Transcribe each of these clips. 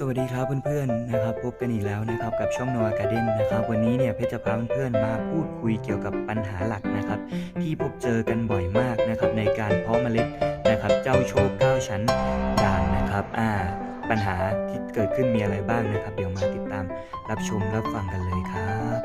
สวัสดีครับเพื่อนๆนะครับพบกันอีกแล้วนะครับกับช่อง Noah Garden นะครับวันนี้เนี่ยเพชรจะพาเพื่อนๆมาพูดคุยเกี่ยวกับปัญหาหลักนะครับที่พบเจอกันบ่อยมากนะครับในการเพาะเมล็ดนะครับเจ้าโชคเก้าชั้นด่างนะครับอ่าปัญหาที่เกิดขึ้นมีอะไรบ้างนะครับ เดี๋ยวมาติดตามรับชมรับฟังกันเลยครับ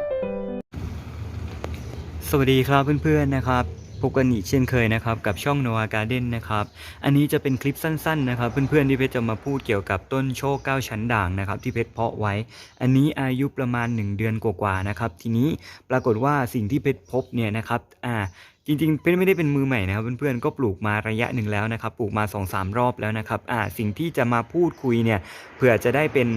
สวัสดีครับเพื่อนๆนะครับ พบกันอีกเช่นเคยนะครับกับช่องโนอาการ์เด้นะครับอันนี้จะเป็นคลิปสั้นๆนะครับเพื่อนๆที่เพชรจะมาพูดเกี่ยวกับต้นโชคเก้าชั้นด่างนะครับที่เพชรเพาะไว้ อันนี้อายุประมาณ 1 เดือนกว่าๆนะครับทีนี้ปรากฏว่าสิ่งที่เพชรพบเนี่ยนะครับอ่า จริงๆเพชรไม่ได้เป็นมือใหม่นะครับเพื่อนๆก็ปลูกมาระยะหนึ่งแล้วนะครับปลูกมา2-3รอบแล้วนะครับอ่าสิ่งที่จะมาพูดคุยเนี่ยเผื่อจะได้เป็น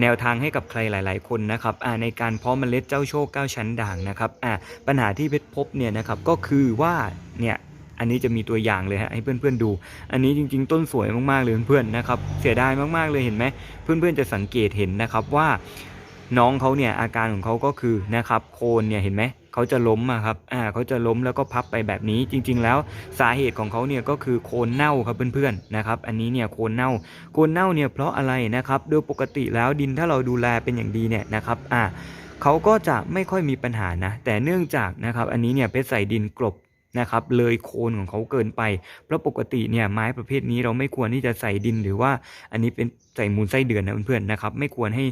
แนวทางให้กับใครหลาย ๆ คนนะครับอ่าในการเพาะเมล็ดเจ้าโชคเก้าชั้นด่างนะครับอ่าปัญหาที่เพชรพบเนี่ยนะครับก็คือว่าเนี่ยอันนี้จะมีตัวอย่างเลยฮะให้เพื่อนๆดู อันนี้จริง ๆ ต้นสวยมากๆเลยเพื่อนๆนะครับเสียดายมากๆเลยเห็นไหมเพื่อนๆจะสังเกตเห็นนะครับว่าน้องเขาเนี่ยอาการของเขาก็คือนะครับโคนเนี่ยเห็นไหม เขาจะล้มอะครับอ่าเขาจะล้มแล้วก็พับไปแบบนี้จริง ๆ แล้วสาเหตุของเขาเนี่ยก็คือโคนเน่าครับเพื่อนๆนะครับอันนี้เนี่ยโคนเน่าโคนเน่าเนี่ยเพราะอะไรนะครับโดยปกติแล้วดินถ้าเราดูแลเป็นอย่างดีเนี่ยนะครับอ่าเขาก็จะไม่ค่อยมีปัญหานะแต่เนื่องจากนะครับอันนี้เนี่ยเพชรใส่ดินกลบ นะครับเลยโคนของเขาเกินไป เพราะปกติเนี่ยไม้ประเภทนี้เราไม่ควรที่จะใส่ดินหรือว่าอันนี้เป็นใส่มูลไส้เดือนนะเพื่อนๆนะครับไม่ควรให้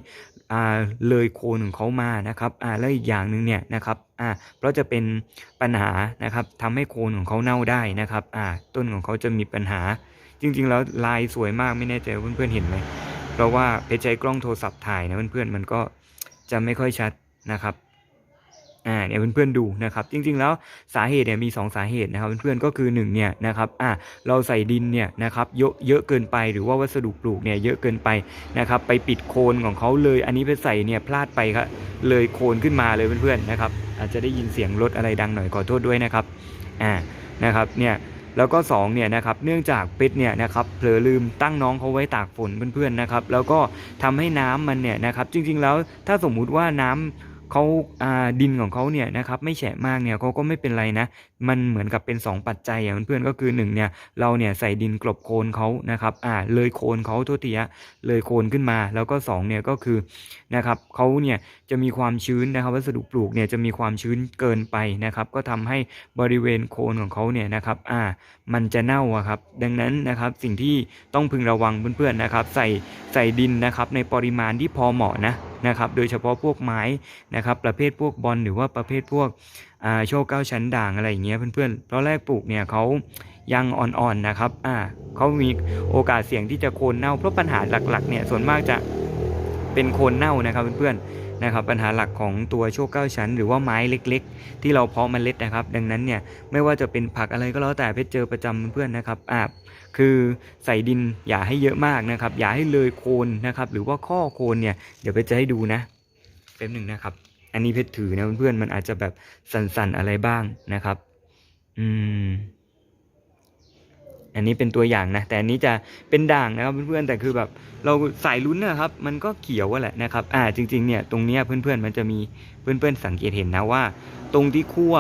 อ่าเลยโคนของเขามานะครับอ่าแล้วอีกอย่างหนึ่งเนี่ยนะครับอ่าเพราะจะเป็นปัญหานะครับทำให้โคนของเขาเน่าได้นะครับอ่าต้นของเขาจะมีปัญหา จริง ๆ แล้วลายสวยมากไม่แน่ใจเพื่อนๆเห็นไหมเพราะว่าเพชรใช้กล้องโทรศัพท์ถ่ายนะเพื่อนๆมันก็จะไม่ค่อยชัดนะครับ อ่าเนี่ยเพื่อนๆดูนะครับจริงๆแล้วสาเหตุเนี่ยมี 2 สาเหตุนะครับเพื่อนๆก็คือ1เนี่ยนะครับอ่าเราใส่ดินเนี่ยนะครับเยอะเยอะเกินไปหรือว่าวัสดุปลูกเนี่ยเยอะเกินไปนะครับไปปิดโคนของเขาเลย อันนี้ไปใส่เนี่ยพลาดไปครับเลยโคนขึ้นมาเลยเพื่อนๆนะครับอาจจะได้ยินเสียงรถอะไรดังหน่อยขอโทษด้วยนะครับอ่านะครับเนี่ยแล้วก็2เนี่ยนะครับเนื่องจากเป็ดเนี่ยนะครับเผลอลืมตั้งน้องเขาไว้ตากฝนเพื่อนๆนะครับแล้วก็ทำให้น้ำมันเนี่ยนะครับจริงๆแล้วถ้าสมมุติว่าน้ำ เขาาดินของเขาเนี่ยนะครับไม่แฉะมากเนี่ยเขาก็ไม่เป็นไรนะ มันเหมือนกับเป็น 2 ปัจจัยอะเพื่อนๆก็คือ1เนี่ยเราเนี่ยใส่ดินกลบโคนเขานะครับอ่าเลยโคนเขาโทษทีะเลยโคนขึ้นมา แล้วก็2เนี่ยก็คือนะครับเขาเนี่ยจะมีความชื้นนะครับวัสดุปลูกเนี่ยจะมีความชื้นเกินไปนะครับ ก็ทำให้บริเวณโคนของเขาเนี่ยนะครับอ่ามันจะเน่าครับดังนั้นนะครับสิ่งที่ต้องพึงระวังเพื่อนๆนะครับ ใส่ใส่ดินนะครับในปริมาณที่พอเหมาะนะ นะครับโดยเฉพาะพวกไม้นะครับประเภทพวกบอลหรือว่าประเภทพวกโชคเก้าชั้นด่างอะไรอย่างเงี้ยเพื่อนๆเพราะแรกปลูกเนี่ยเขายังอ่อนๆนะครับอ่าเขามีโอกาสเสี่ยงที่จะโคนเน่าเพราะปัญหาหลักๆเนี่ยส่วนมากจะ เป็นโคนเน่านะครับเพื่อนๆนะครับปัญหาหลักของตัวโชคเก้าชั้น หรือว่าไม้เล็ก ๆ ที่เราเพาะเมล็ดนะครับ ดังนั้นเนี่ยไม่ว่าจะเป็นผักอะไรก็แล้วแต่เพชรเจอประจำเพื่อนนะครับอ่าคือใส่ดินอย่าให้เยอะมากนะครับ อย่าให้เลยโคนนะครับ หรือว่าข้อโคนเนี่ยเดี๋ยวเพชรจะให้ดูนะแป๊บหนึ่งนะครับ อันนี้เพชรถือนะเพื่อนๆมันอาจจะแบบสั่นๆอะไรบ้างนะครับ อืม อันนี้เป็นตัวอย่างนะ แต่อันนี้จะเป็นด่างนะครับเพื่อนๆแต่คือแบบเราสายลุ้นนะครับมันก็เขียวอะแหละนะครับอ่าจริงๆเนี่ยตรงเนี้ยเพื่อนๆมันจะมีเพื่อนๆสังเกตเห็นนะว่า ตรงที่ขั้ว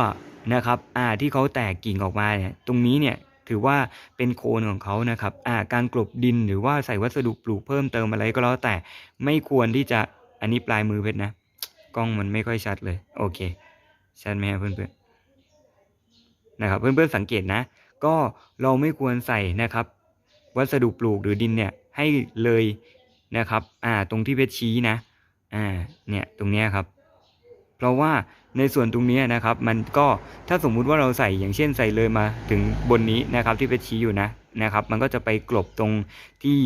นะครับอ่าที่เขาแตกกิ่งออกมาเนี่ยตรงนี้เนี่ยถือว่าเป็นโคนของเขานะครับอ่าการกลบดินหรือว่าใส่วัสดุปลูกเพิ่มเติมอะไรก็แล้วแต่ไม่ควรที่จะอันนี้ปลายมือเพชรนะกล้องมันไม่ค่อยชัดเลย โอเคชัดไหมครับเพื่อนๆนะครับเพื่อนๆสังเกตนะ ก็เราไม่ควรใส่นะครับ วัสดุปลูกหรือดินเนี่ยให้เลยนะครับอ่าตรงที่เพชรชี้นะอ่าเนี่ยตรงเนี้ยครับ เพราะว่าในส่วนตรงนี้นะครับ มันก็ถ้าสมมุติว่าเราใส่อย่างเช่นใส่เลยมาถึงบนนี้นะครับที่เพชรชี้อยู่นะนะครับ มันก็จะไปกลบตรงที่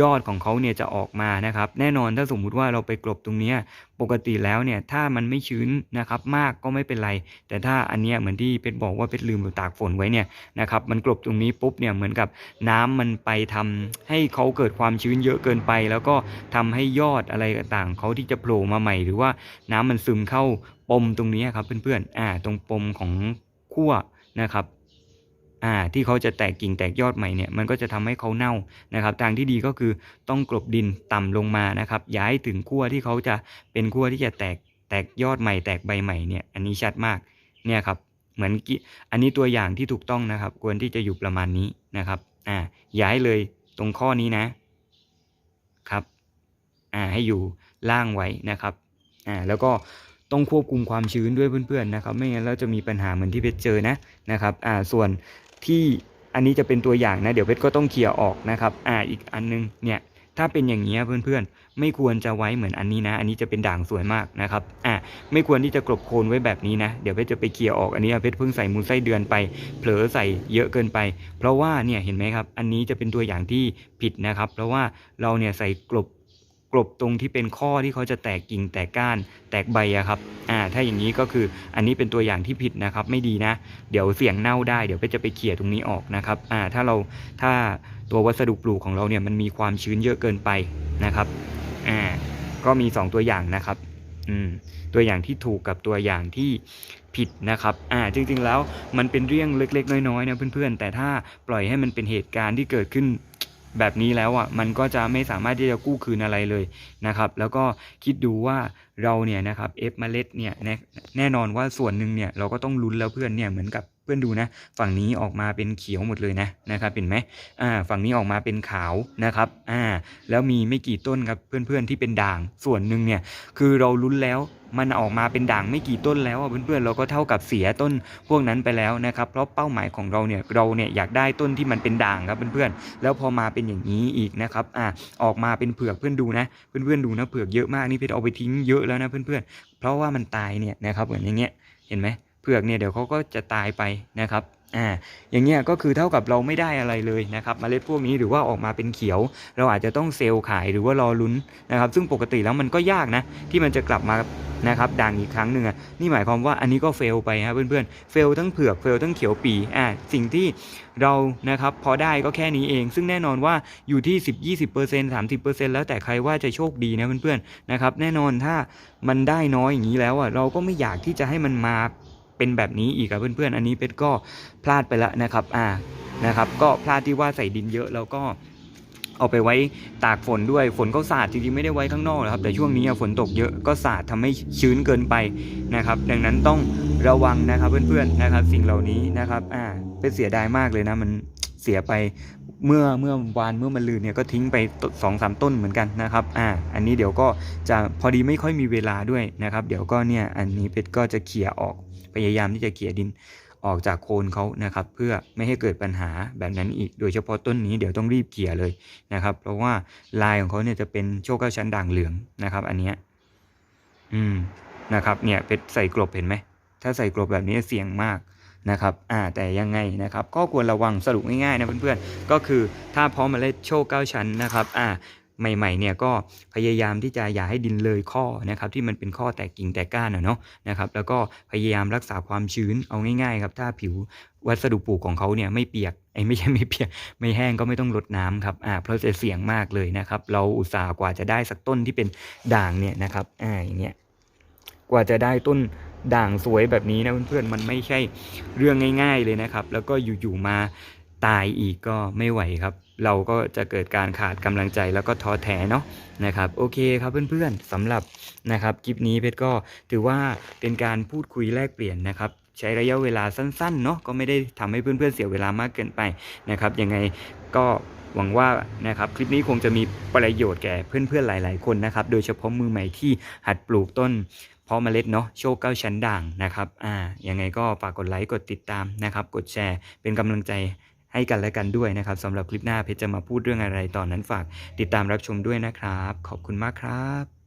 ยอดของเขาเนี่ยจะออกมานะครับ แน่นอนถ้าสมมุติว่าเราไปกลบตรงนี้ปกติแล้วเนี่ยถ้ามันไม่ชื้นนะครับมากก็ไม่เป็นไร แต่ถ้าอันเนี้ยเหมือนที่เพชรบอกว่าเพชรลืมตากฝนไว้เนี่ยนะครับมันกลบตรงนี้ปุ๊บเนี่ยเหมือนกับน้ำมันไปทำให้เขาเกิดความชื้นเยอะเกินไป แล้วก็ทำให้ยอดอะไรต่างๆเขาที่จะโผล่มาใหม่ หรือว่าน้ำมันซึมเข้าปมตรงนี้ครับเพื่อนๆอ่าตรงปมของขั้วนะครับ อ่าที่เขาจะแตกกิ่งแตกยอดใหม่เนี่ยมันก็จะทำให้เขาเน่านะครับ ทางที่ดีก็คือต้องกลบดินต่ำลงมานะครับ ย้ายถึงขั้วที่เขาจะเป็นขั้วที่จะแตกแตกยอดใหม่ แตกใบใหม่เนี่ยอันนี้ชัดมากเนี่ยครับเหมือนกี้อันนี้ตัวอย่างที่ถูกต้องนะครับ ควรที่จะอยู่ประมาณนี้นะครับอ่าย้ายเลยตรงข้อนี้นะครับอ่าให้อยู่ล่างไว้นะครับอ่าแล้วก็ต้องควบคุมความชื้นด้วยเพื่อนๆนะครับ ไม่งั้นเราจะมีปัญหาเหมือนที่เพชรเจอนะนะครับอ่าส่วน ที่อันนี้จะเป็นตัวอย่างนะ เดี๋ยวเพชรก็ต้องเคลียร์ออกนะครับ อ่าอีกอันนึงเนี่ยถ้าเป็นอย่างนี้เพื่อนๆ ไม่ควรจะไว้เหมือนอันนี้นะ อันนี้จะเป็นด่างสวยมากนะครับ อ่าไม่ควรที่จะกลบโคนไว้แบบนี้นะ เดี๋ยวเพชรจะไปเคลียร์ออกอันนี้เพชรเพิ่งใส่มูลไส้เดือนไป เผลอใส่เยอะเกินไป เพราะว่าเนี่ยเห็นไหมครับ อันนี้จะเป็นตัวอย่างที่ผิดนะครับ เพราะว่าเราเนี่ยใส่กลบ กลบตรงที่เป็นข้อที่เขาจะแตกกิ่งแตกก้าน แตกใบอะครับอ่าถ้าอย่างนี้ก็คืออันนี้เป็นตัวอย่างที่ผิดนะครับ ไม่ดีนะ เดี๋ยวเสียงเน่าได้เดี๋ยวเพชรจะไปเขี่ยตรงนี้ออกนะครับอ่าถ้าเราถ้าตัววัสดุปลูกของเราเนี่ยมันมีความชื้นเยอะเกินไปนะครับอ่าก็มี 2 ตัวอย่างนะครับอืมตัวอย่างที่ถูกกับตัวอย่างที่ผิดนะครับ อ่า จริง ๆ แล้วมันเป็นเรื่องเล็ก ๆ น้อย ๆ นะเพื่อน ๆ แต่ถ้าปล่อยให้มันเป็นเหตุการณ์ที่เกิดขึ้น แบบนี้แล้วอะมันก็จะไม่สามารถที่จะกู้คืนอะไรเลยนะครับแล้วก็คิดดูว่าเราเนี่ยนะครับเอฟเมล็ดเนี่ยแน่นอนว่าส่วนหนึ่งเนี่ยเราก็ต้องลุ้นแล้วเพื่อนเนี่ยเหมือนกับ พื่อนดูนะ ฝั่งนี้ออกมาเป็นเขียวหมดเลยนะนะครับเห็นไหมอ่าฝั่งนี้ออกมาเป็นขาวนะครับอ่าแล้วมีไม่กี่ต้นครับเพื่อนๆที่เป็นด่างส่วนหนึ่งเนี่ยคือเราลุ้นแล้วมันออกมาเป็นด่างไม่กี่ต้นแล้วอะเพื่อนๆเราก็เท่ากับเสียต้นพวกนั้นไปแล้วนะครับเพราะเป้าหมายของเราเนี่ยเราเนี่ยอยากได้ต้นที่มันเป็นด่างครับเพื่อนๆแล้วพอมาเป็นอย่างนี้อีกนะครับอ่าออกมาเป็นเผือกเพื่อนดูนะ เพื่อนๆดูนะเผือกเยอะมากนี่เพชรเอาไปทิ้งเยอะแล้วนะเพื่อนๆเพราะว่ามันตายเนี่ยนะครับเหมือนอย่างเงี้ยเห็นไหม ผือกเนี่ยเดี๋ยวเขาก็จะตายไปนะครับอ่าอย่างเงี้ยก็คือเท่ากับเราไม่ได้อะไรเลยนะครับเมล็ดพวกนี้หรือว่าออกมาเป็นเขียว เราอาจจะต้องเซลล์ขายหรือว่ารอลุ้นนะครับซึ่งปกติแล้วมันก็ยากนะที่มันจะกลับมานะครับด่างอีกครั้งหนึ่งอะนี่หมายความว่าอันนี้ก็เฟลไปครับเพื่อนๆเฟลทั้งเผือกเฟลทั้งเขียวปีอ่าสิ่งที่เรานะครับพอได้ก็แค่นี้เอง ซึ่งแน่นอนว่าอยู่ที่ 10 20% 30%แล้วแต่ใครว่าจะโชคดีนะเพื่อนๆนะครับแน่นอนถ้ามันได้น้อยอย่างนี้แล้วอะเราก็ไม่อยากที่จะให้มันมา เป็นแบบนี้อีกครับเพื่อนๆ อันนี้เป็ดก็พลาดไปแล้วนะครับอ่านะครับก็พลาดที่ว่าใส่ดินเยอะแล้วก็เอาไปไว้ตากฝนด้วยฝนก็สาดจริงๆไม่ได้ไว้ข้างนอกหรอกครับ แต่ช่วงนี้ฝนตกเยอะก็สาดทำให้ชื้นเกินไปนะครับ ดังนั้นต้องระวังนะครับเพื่อนๆนะครับ สิ่งเหล่านี้นะครับอ่าเป็นเสียดายมากเลยนะมันเสียไปเมื่อเมื่อวานเมื่อมันลืนเนี่ยก็ทิ้งไปสองสามต้นเหมือนกันนะครับอ่าอันนี้เดี๋ยวก็จะพอดีไม่ค่อยมีเวลาด้วยนะครับ เดี๋ยวก็เนี่ยอันนี้เป็ดก็จะเขี่ยออก พยายามที่จะเขี่ยดินออกจากโคนเขานะครับ เพื่อไม่ให้เกิดปัญหาแบบนั้นอีก โดยเฉพาะต้นนี้เดี๋ยวต้องรีบเขี่ยเลยนะครับ เพราะว่าลายของเขาเนี่ยจะเป็นโชคเก้าชั้นด่างเหลืองนะครับ อันเนี้ยอืมนะครับ เนี่ยเป็ดใส่กลบเห็นไหมถ้าใส่กลบแบบนี้เสี่ยงมากนะครับ อ่า แต่ยังไงนะครับ ก็ควรระวังสรุปง่ายๆนะเพื่อนๆ ก็คือถ้าพร้อมเมาเล่นโชคเก้าชั้นนะครับ อ่า ใหม่ๆเนี่ยก็พยายามที่จะอย่าให้ดินเลยข้อนะครับที่มันเป็นข้อแตกกิ่งแตกก้านอะเนาะนะครับแล้วก็พยายามรักษาความชื้นเอาง่ายๆครับถ้าผิววัสดุปลูกของเขาเนี่ยไม่เปียกไอ้ไม่ใช่ไม่เปียกไม่แห้งก็ไม่ต้องรดน้ำครับอ่าเพราะจะเสี่ยงมากเลยนะครับเราอุตส่าห์กว่าจะได้สักต้นที่เป็นด่างเนี่ยนะครับอ่าอย่างเงี้ยกว่าจะได้ต้นด่างสวยแบบนี้นะเพื่อนๆมันไม่ใช่เรื่องง่าย ๆเลยนะครับ แล้วก็อยู่ๆมาตายอีกก็ไม่ไหวครับ เราก็จะเกิดการขาดกำลังใจแล้วก็ท้อแท้เนาะนะครับโอเคครับเพื่อนๆสำหรับนะครับคลิปนี้เพชรก็ถือว่าเป็นการพูดคุยแลกเปลี่ยนนะครับใช้ระยะเวลาสั้นๆเนาะก็ไม่ได้ทำให้เพื่อนๆเสียเวลามากเกินไปนะครับยังไงก็หวังว่านะครับคลิปนี้คงจะมีประโยชน์แก่เพื่อนๆหลาย ๆ คนนะครับโดยเฉพาะมือใหม่ที่หัดปลูกต้นพาะเมล็ดเนาะโชคเก้าชั้นด่างนะครับ อ่า ยังไงก็ฝากกดไลค์ กดติดตามนะครับ กดแชร์ เป็นกำลังใจ ให้กันและกันด้วยนะครับสำหรับคลิปหน้าเพชรจะมาพูดเรื่องอะไรตอนนั้นฝากติดตามรับชมด้วยนะครับ ขอบคุณมากครับ